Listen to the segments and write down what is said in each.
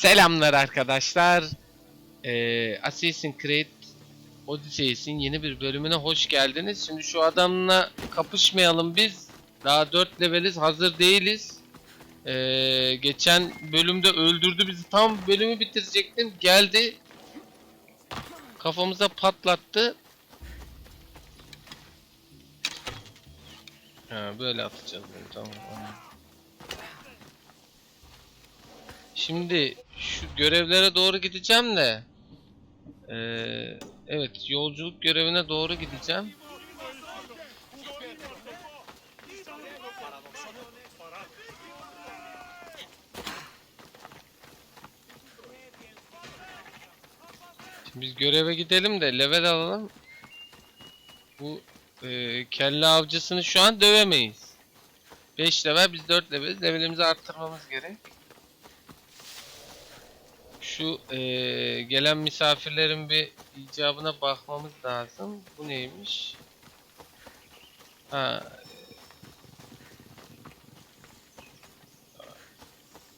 Selamlar arkadaşlar. Ee, Assassin's Creed Odyssey'sin yeni bir bölümüne hoş geldiniz. Şimdi şu adamla kapışmayalım biz. Daha 4 leveliz, hazır değiliz. Ee, geçen bölümde öldürdü bizi. Tam bölümü bitirecektim. Geldi. Kafamıza patlattı. Ha, böyle atacağız tamam. Şimdi şu görevlere doğru gideceğim de. Ee, evet yolculuk görevine doğru gideceğim. Şimdi biz göreve gidelim de level alalım. Bu e, kelle avcısını şu an dövemeyiz. 5 level biz 4 level. Levelimizi arttırmamız gerek. Şu eee, gelen misafirlerin bir icabına bakmamız lazım. Bu neymiş? Ha.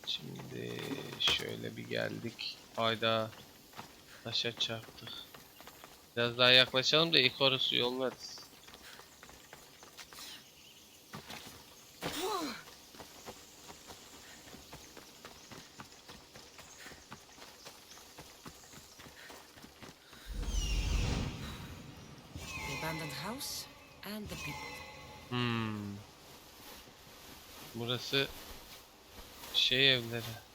Şimdi şöyle bir geldik. Hayda. Taşa çarptık. Biraz daha yaklaşalım da Icarus'u yollarız. The abandoned house and the people. Hmm. Burası evleri.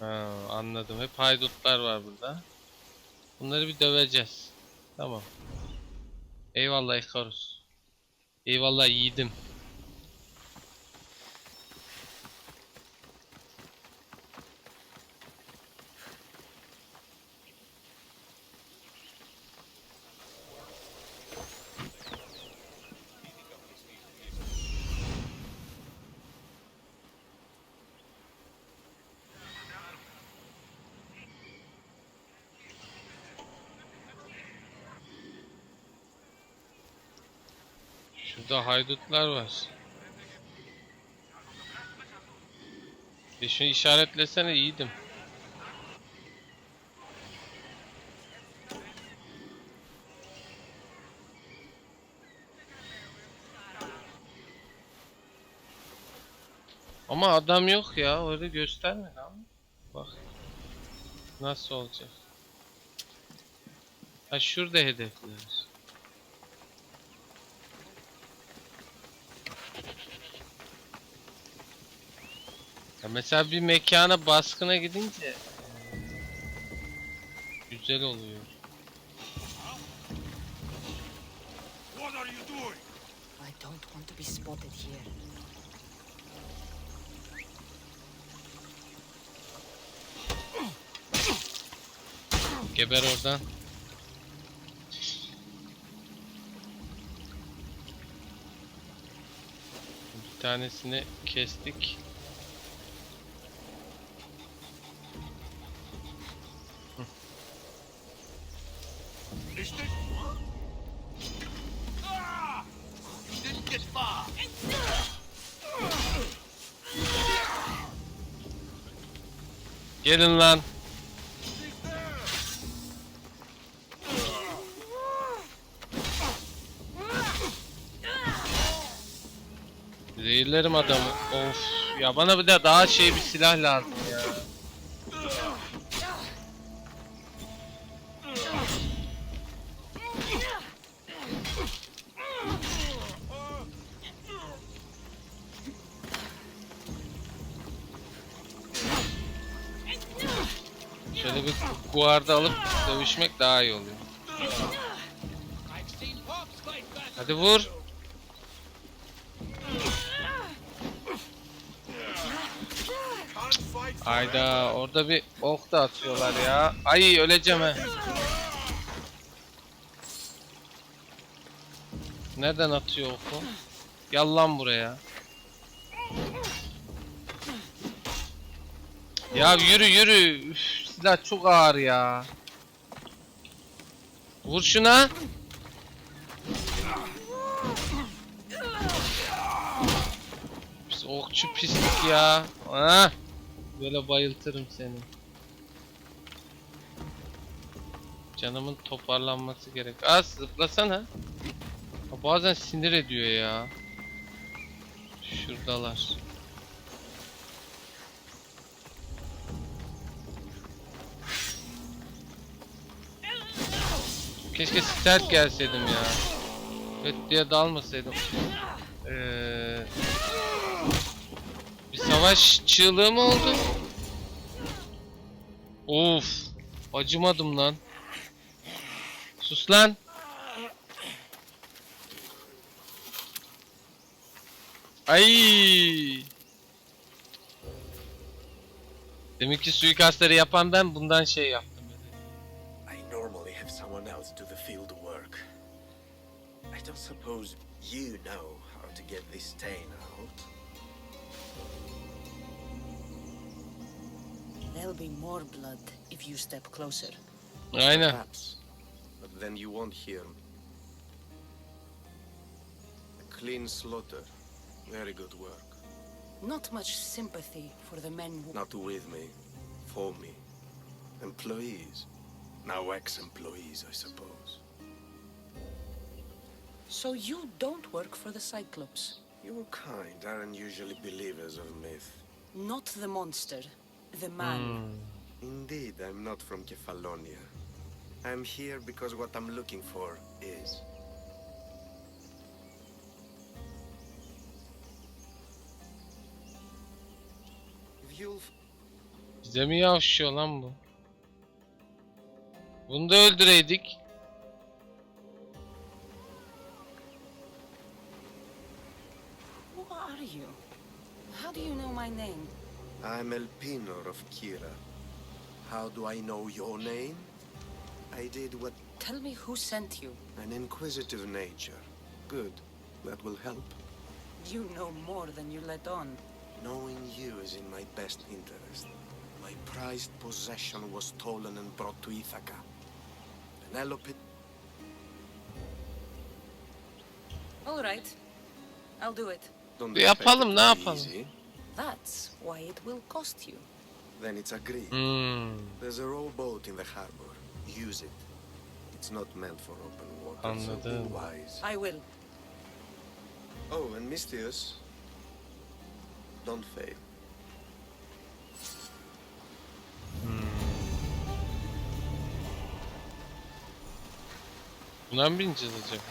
Ha, anladım. Hep haydutlar var burada. Bunları bir döveceğiz. Tamam. Eyvallah Ikarus. Eyvallah yiğidim. Şurada haydutlar var. Bir şunu işaretlesene iyiydim. Ama adam yok ya öyle gösterme lan. Bak. Nasıl olacak? Ha şurada hedefler. Ya mesela bir mekana baskına gidince eee, güzel oluyor. What are you doing? I don't want to be spotted here. Geber oradan. Bir tanesini kestik. Gelin lan. Zehirlerim adamı. Of. Ya bana bir de daha şey bir silah lazım bir guarda alıp dövüşmek daha iyi oluyor. Hadi vur. Ayda orada bir ok da atıyorlar ya. Ay öleceğim he. Nereden atıyor oku? Gel lan buraya. Ya yürü yürü. Üf, silah çok ağır ya. Vur şuna. Biz Okçu pislik ya. Ha? Böyle bayıltırım seni. Canımın toparlanması gerek. Az zıplasana. Ha, Bazen sinir ediyor ya. Şuradalar. Keşke stealth gelseydim ya. Evet diye dalmasaydım. Ee, bir savaş çığlığı mı oldu? Of, acımadım lan. Sus lan. Ay. Demek ki suikastları yapan ben bundan şey yaptım. Don't suppose you know how to get this stain out. There'll be more blood if you step closer. I know. Perhaps. But then you won't hear me. A clean slaughter. Very good work. Not much sympathy for the men who. Not with me. For me. Employees. Now ex-employees, I suppose. So you don't work for the Cyclops. Your kind aren't usually believers of myth. Not the monster, the man. Hmm. Indeed, I'm not from Kefalonia. I'm here because what I'm looking for is. If you'll Bize mi yavşıyor lan bu? Bunu da öldüreydik. How do you know my name? I'm Elpinor of Kira. How do I know your name? I did what Tell me who sent you. an inquisitive nature. Good. That will help. You know more than you let on. Knowing you is in my best interest. My prized possession was stolen and brought to Ithaca. Penelope All right. I'll do it. don't yapalım, ne be yapalım? easy. That's why it will cost you. Then it's agreed. Hmm, There's a rowboat in the harbor. Use it. It's not meant for open water, so be Anladım. wise. I will. Oh, and Mystius, don't fail. buna mı bineceğiz acaba?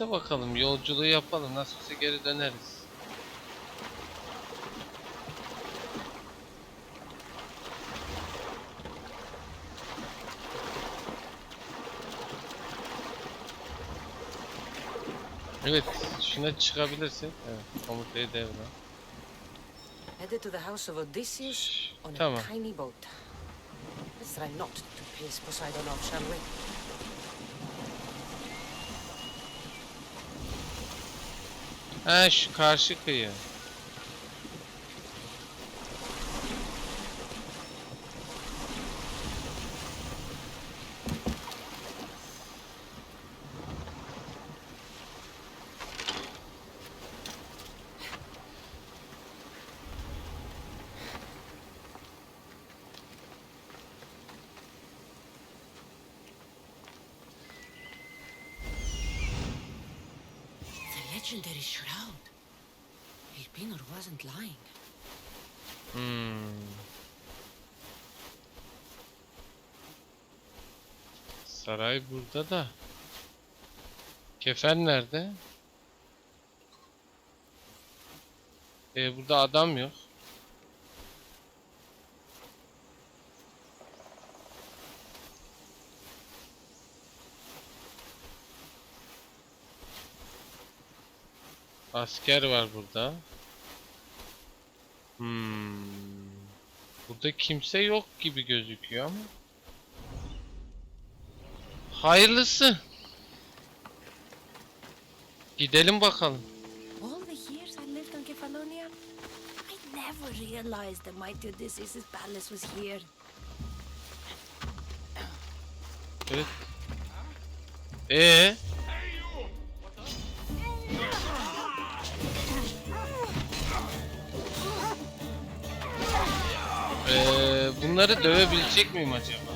Neyse bakalım yolculuğu yapalım. Nasılsa geri döneriz. Evet, şuna çıkabilirsek. Evet, komutayı devre. Headed to the house of Odysseus on a tiny boat. Let's try not to piss Poseidon off, shall we? Ha şu karşı kıyı. Saray burada da. Kefen nerede? Ee, burada adam yok. Asker var burada. Hmm. Burada kimse yok gibi gözüküyor ama. Hayırlısı. Gidelim bakalım. All the years I lived on Kefalonia, I never realized that mighty Odysseus' palace was here. Evet. Ee, ee, bunları dövebilecek miyim acaba?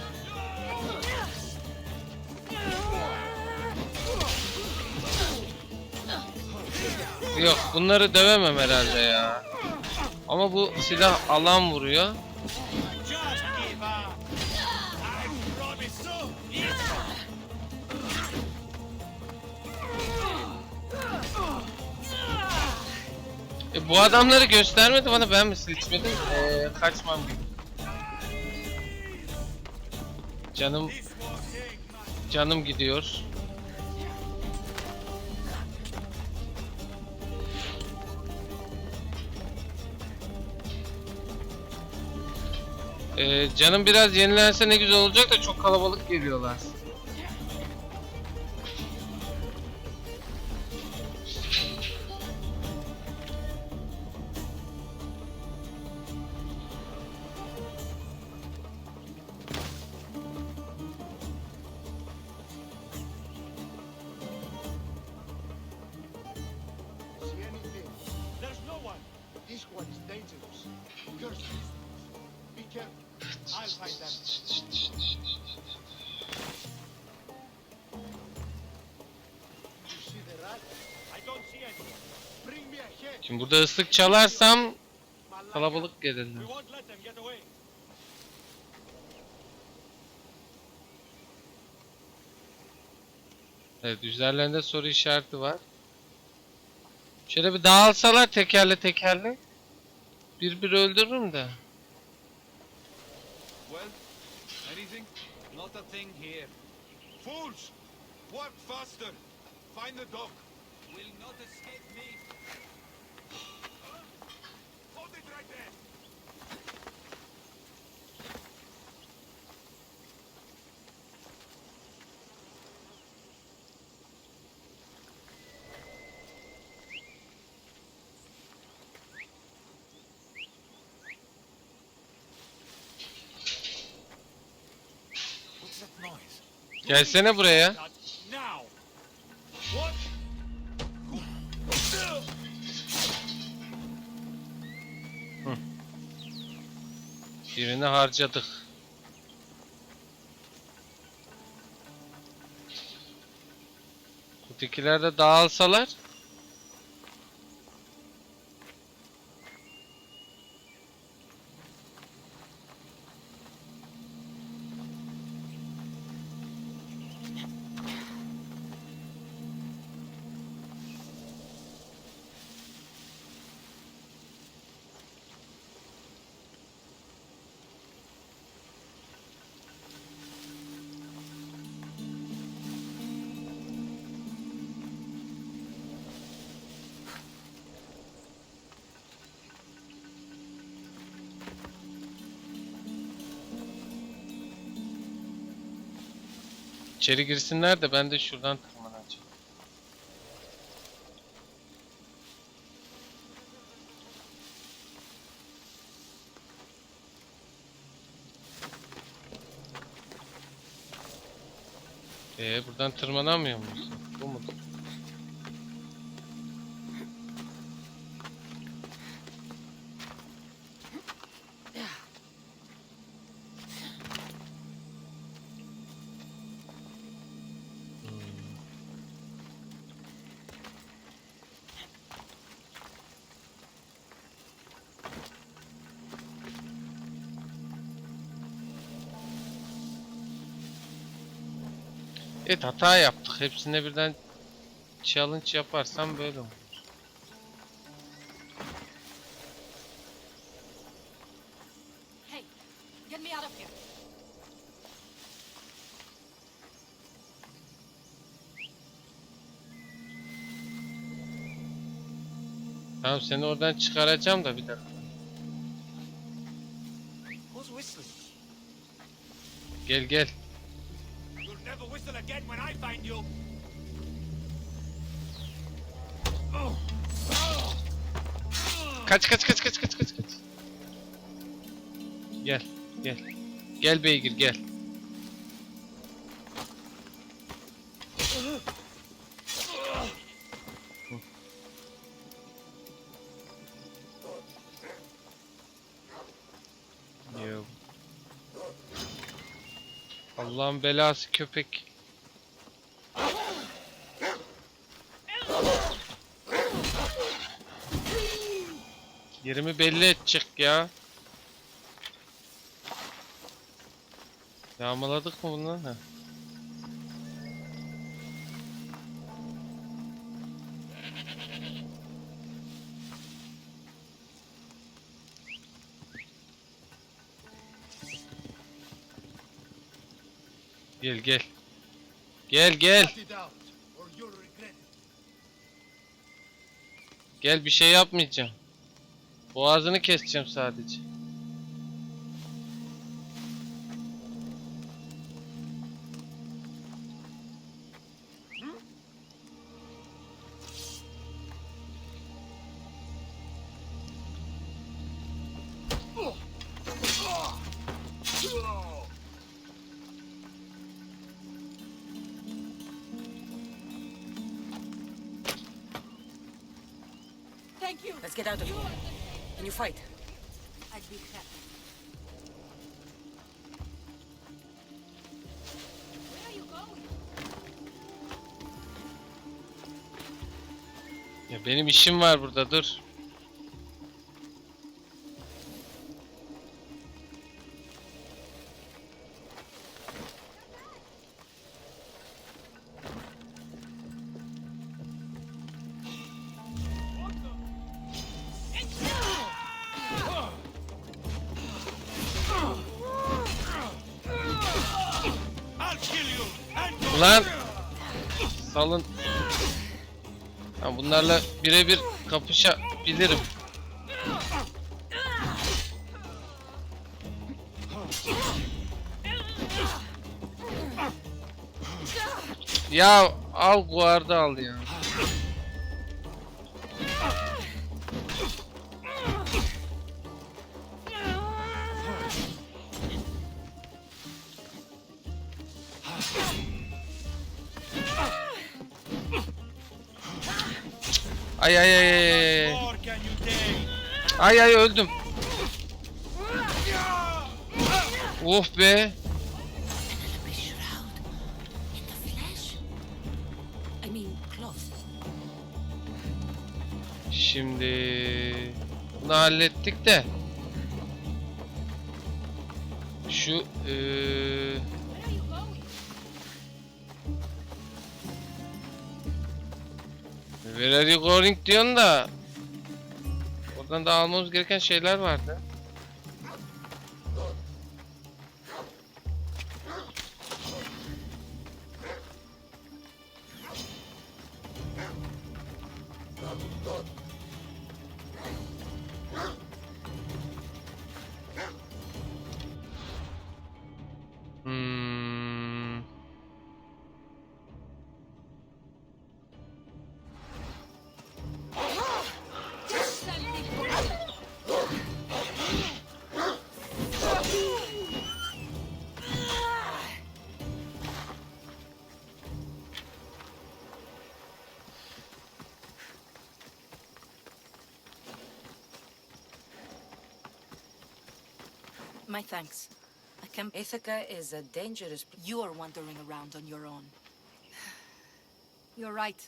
Yok bunları dövemem herhalde ya. Ama bu silah alan vuruyor. E, bu adamları göstermedi bana ben mi seçmedim? Ee, kaçmam gibi. Canım canım gidiyor. Ee, canım biraz yenilense ne güzel olacak da çok kalabalık geliyorlar. Head. Şimdi burada ıslık çalarsam kalabalık gelirler. Evet üzerlerinde soru işareti var. Şöyle bir dağılsalar tekerle tekerle. Bir bir öldürürüm de. Not a thing here. Fools! Work faster! Find the dog! Will not escape me. Gelsene buraya. Birini harcadık. Ötekiler de dağılsalar. İçeri girsinler de ben de şuradan tırmanacağım. Ee buradan tırmanamıyor muyuz? Evet hata yaptık. Hepsine birden challenge yaparsam böyle olur. Hey, get me out of here. Tamam seni oradan çıkaracağım da bir dakika. Gel gel. Find you! Kaç kaç kaç kaç kaç kaç kaç. Gel gel. Gel beygir gel. Allah'ın belası köpek. Yerimi belli edecek ya. Yağmaladık mı bunu? Heh. Gel gel. Gel gel. Gel bir şey yapmayacağım. Boğazını keseceğim sadece. İşim var burada dur. Ulan salın. Bunlarla birebir kapışabilirim. Ya al guarda al ya. Ay ay ay ay ay. öldüm. Oh be. Şimdi bunu hallettik de şu eee Where are diyorsun da Oradan da almamız gereken şeyler vardı. My thanks. I can Ithaca is a dangerous place. You are wandering around on your own. You're right.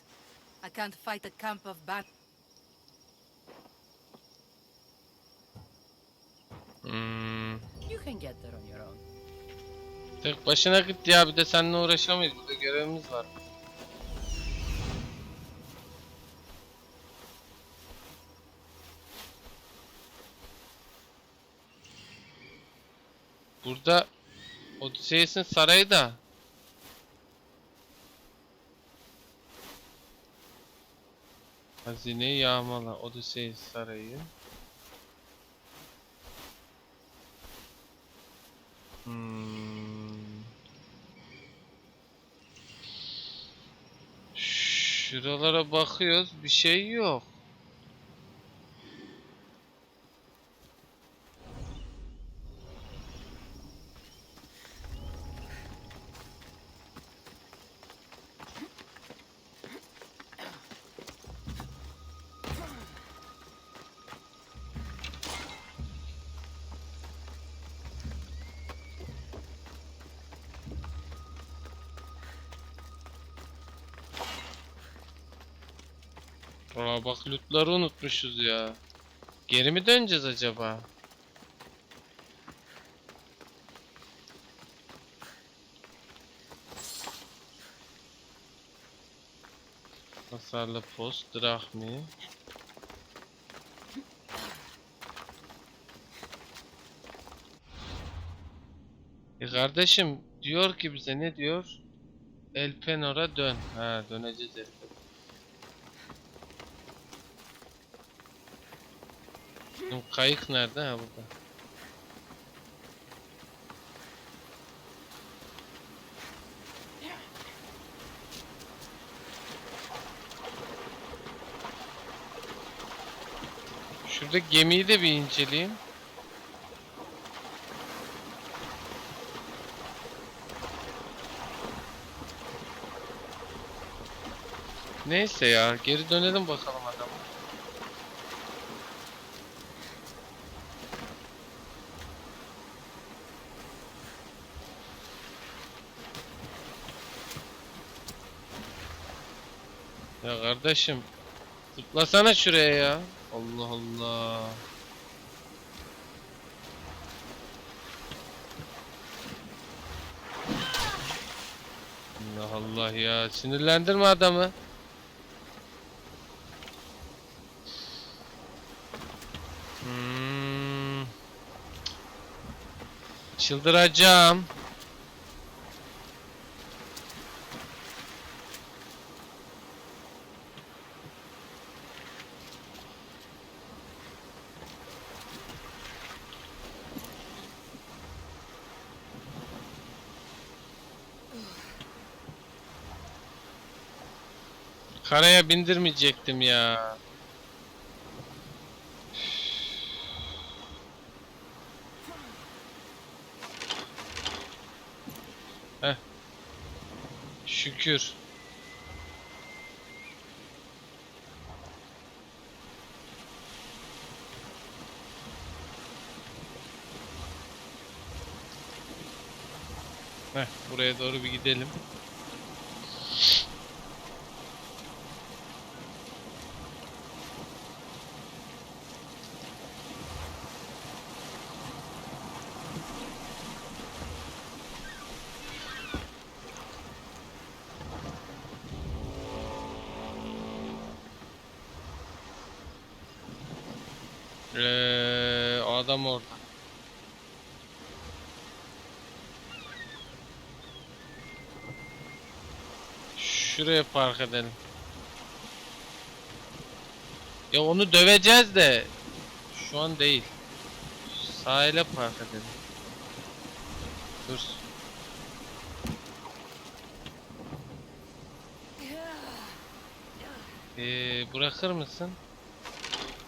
I can't fight a camp of bat. Hmm. You can get there on your own. Tek başına git ya bir de seninle uğraşamayız. Burada görevimiz var. Burada Odysseus'in sarayı da Hazine yağmala Odysseus sarayı Hmm. Şuralara bakıyoruz bir şey yok. Lootları unutmuşuz ya. Geri mi döneceğiz acaba? Hasarlı post, drahmi. E kardeşim diyor ki bize ne diyor? Elpenor'a dön. Ha döneceğiz Elpenor. Bizim kayık nerede? Ha burada. Şurada gemiyi de bir inceleyeyim. Neyse ya, geri dönelim bakalım Ya kardeşim, zıplasana şuraya ya. Allah Allah. Allah Allah ya, sinirlendirme adamı. Hmm. Çıldıracağım. Karaya bindirmeyecektim ya. Heh. Şükür. Heh, buraya doğru bir gidelim. Ee, o adam orada. Şuraya park edelim. Ya onu döveceğiz de şu an değil. Sahile park edelim. Dur. Ee, bırakır mısın?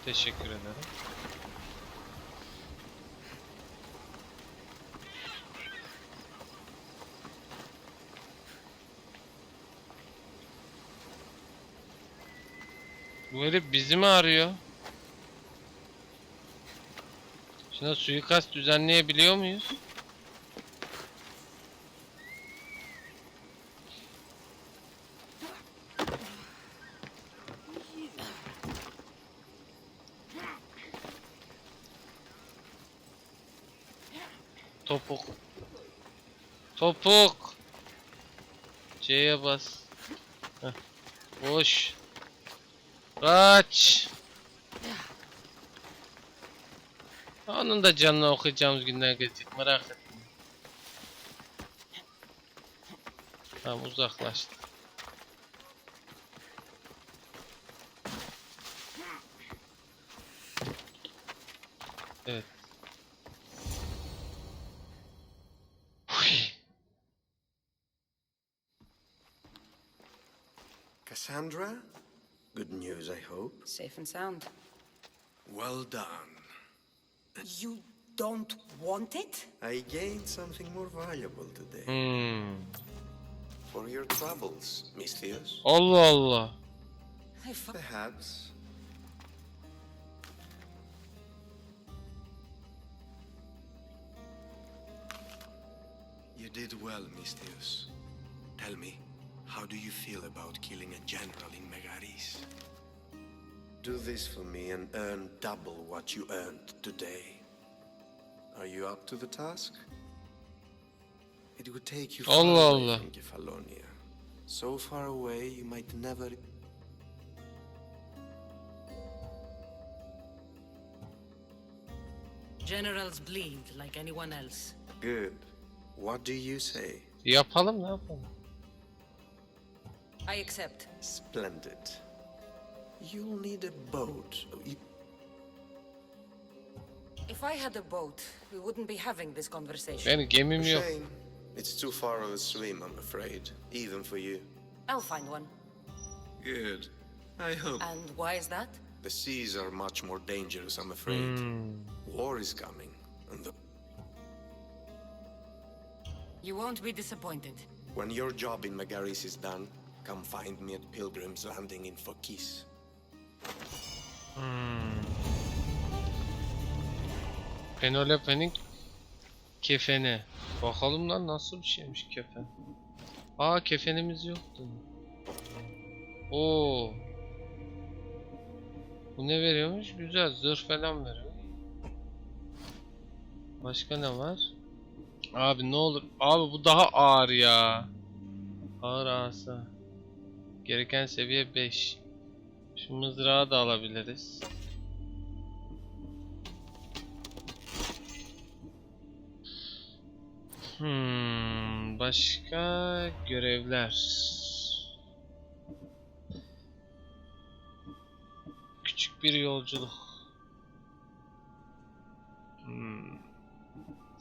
Teşekkür ederim. Bu herif bizi mi arıyor? Şuna suikast düzenleyebiliyor muyuz? Topuk. Topuk. C'ye bas. Heh. Boş. Kaç. Onun da canını okuyacağımız günler gelecek merak etme. Tamam uzaklaştı. Evet. Cassandra? Good news, I hope. Safe and sound. Well done. You don't want it? I gained something more valuable today. Hmm. For your troubles, Misthios. Allah Allah. I fu- Perhaps. You did well, Misthios. Tell me, how do you feel about killing a general in Megaris? Do this for me and earn double what you earned today. Are you up to the task? It would take you far Allah away Allah. from Kefalonia. So far away you might never Generals bleed like anyone else. Good. What do you say? Yapalım ne yapalım? I accept. Splendid. You'll need a boat. If I had a boat, we wouldn't be having this conversation. Benim gemim yok. Shame. It's too far of a swim, I'm afraid, even for you. I'll find one. Good. I hope. And why is that? The seas are much more dangerous, I'm afraid. Hmm. War is coming, and the, You won't be disappointed. when your job in Megaris is done, come find me at Pilgrim's Landing in Fokis. Penelope'nin kefeni. Bakalım lan nasıl bir şeymiş kefen. Aa kefenimiz yoktu. Oo. Bu ne veriyormuş? Güzel zırh falan veriyor. Başka ne var? Abi ne olur. Abi bu daha ağır ya. Ağır asa. Gereken seviye 5. Şu mızrağı da alabiliriz. Hmm, başka görevler. Küçük bir yolculuk. Hmm.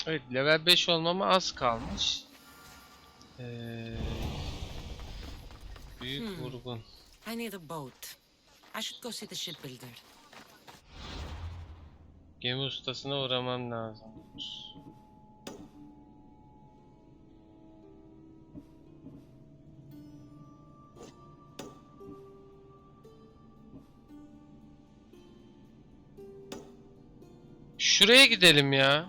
Evet, level 5 olmama az kalmış. Ee, büyük Hmm. vurgun. I need a boat. I should go see the shipbuilder. Gemi ustasına uğramam lazım. Şuraya gidelim ya.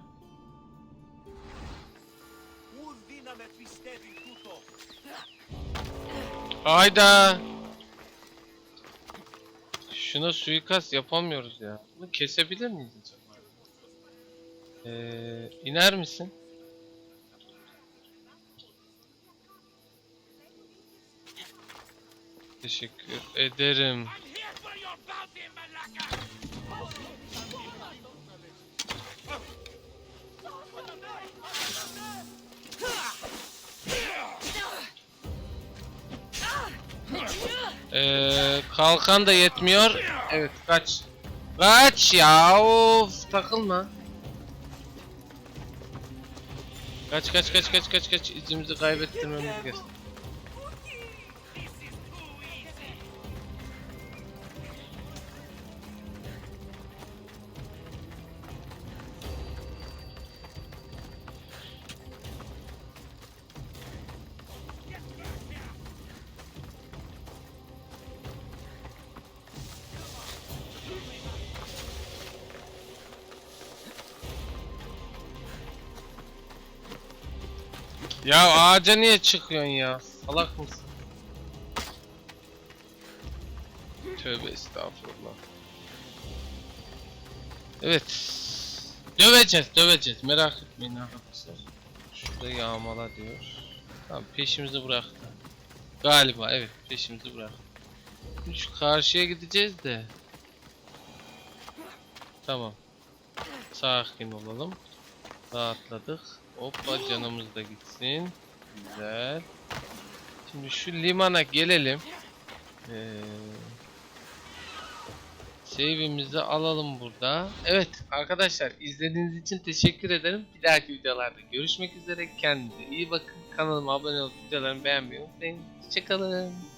Hayda. Şuna suikast yapamıyoruz ya. Bunu kesebilir miyiz acaba? Ee, iner misin? Teşekkür ederim. Ee, kalkan da yetmiyor. Evet kaç. Kaç ya of takılma. Kaç kaç kaç kaç kaç kaç izimizi kaybettirmemiz gerek. Ya ağaca niye çıkıyorsun ya? Salak mısın? Tövbe estağfurullah. Evet. Döveceğiz, döveceğiz. Merak etmeyin arkadaşlar. Şurada yağmala diyor. Tamam peşimizi bıraktı. Galiba evet peşimizi bıraktı. Şu karşıya gideceğiz de. Tamam. Sakin olalım. Rahatladık. Hoppa canımız da gitsin. Güzel. Şimdi şu limana gelelim. Ee, save'imizi alalım burada. Evet arkadaşlar izlediğiniz için teşekkür ederim. Bir dahaki videolarda görüşmek üzere. Kendinize iyi bakın. Kanalıma abone olup videolarımı beğenmeyi unutmayın. Hoşçakalın.